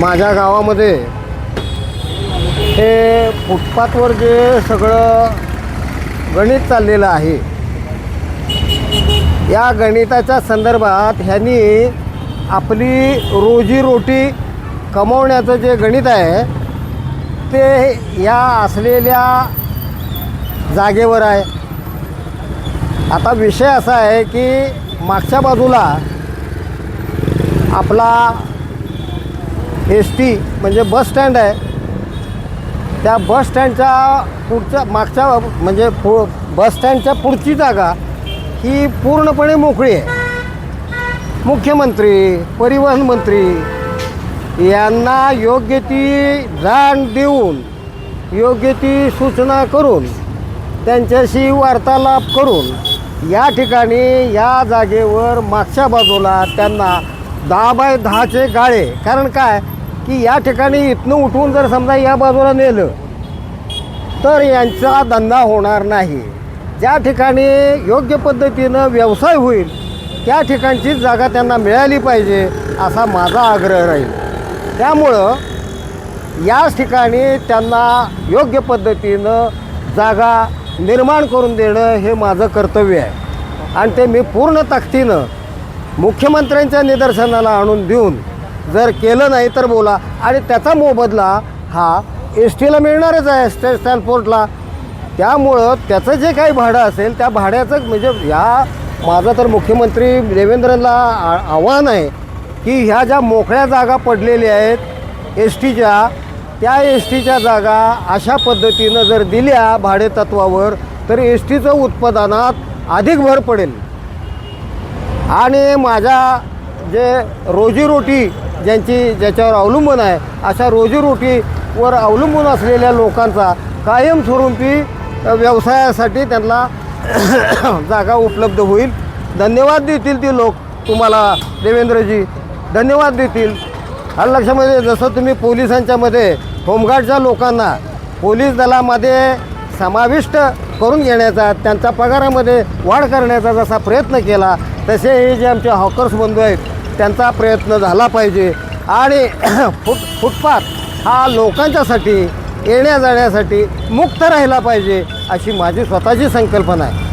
माझ्या गावामध्ये हे फुटपाथवर जे सगळं गणित चाललेलं आहे या गणिताच्या संदर्भात ह्यांनी आपली रोजीरोटी कमवण्याचं जे गणित आहे ते या असलेल्या जागेवर आहे. आता विषय असा आहे की मागच्या बाजूला आपला एस टी म्हणजे बस स्टँड आहे. त्या बस स्टँडच्या पुढच्या मागच्या म्हणजे पु बस स्टँडच्या पुढची जागा ही पूर्णपणे मोकळी आहे. मुख्यमंत्री परिवहन मंत्री यांना योग्य ती जाण देऊन योग्य ती सूचना करून त्यांच्याशी वार्तालाप करून या ठिकाणी या जागेवर मागच्या बाजूला त्यांना दहा बाय दहाचे गाळे. कारण काय? की या ठिकाणी इथनं उठवून जर समजा या बाजूला नेलं तर यांचा धंदा होणार नाही. ज्या ठिकाणी योग्य पद्धतीनं व्यवसाय होईल त्या ठिकाणचीच जागा त्यांना मिळाली पाहिजे असा माझा आग्रह राहील. त्यामुळं याच ठिकाणी त्यांना योग्य पद्धतीनं जागा निर्माण करून देणं हे माझं कर्तव्य आहे. आणि ते मी पूर्ण ताकदीनं मुख्यमंत्र्यांच्या निदर्शनाला आणून देऊन जर केलं नाही तर बोला. आणि त्याचा मोबदला हा एस टीला मिळणारच आहे स्टेट ट्रान्सपोर्टला त्यामुळं त्याचं जे काही भाडं असेल त्या भाड्याचं म्हणजे ह्या माझं तर मुख्यमंत्री देवेंद्रला आ- आव्हान आहे की ह्या ज्या मोकळ्या जागा पडलेल्या आहेत एस टीच्या त्या एस टीच्या जागा अशा पद्धतीनं जर दिल्या भाडेतत्वावर तर एस टीचं उत्पादनात अधिक भर पडेल. आणि माझ्या जे रोजीरोटी ज्यांची ज्याच्यावर अवलंबून आहे अशा रोजीरोटीवर अवलंबून असलेल्या लोकांचा कायमस्वरूपी व्यवसायासाठी त्यांना जागा उपलब्ध होईल. धन्यवाद देतील ती लोक तुम्हाला देवेंद्रजी. धन्यवाद देतील. आणि लक्षामध्ये जसं तुम्ही पोलिसांच्यामध्ये होमगार्डच्या लोकांना पोलीस दलामध्ये समाविष्ट करून घेण्याचा त्यांच्या पगारामध्ये वाढ करण्याचा जसा प्रयत्न केला तसे हे जे आमचे हॉकर्स बंधू आहेत त्यांचा प्रयत्न झाला पाहिजे. आणि फुट फुटपाथ हा लोकांच्यासाठी येण्या जाण्यासाठी मुक्त राहिला पाहिजे अशी माझी स्वतःची संकल्पना आहे.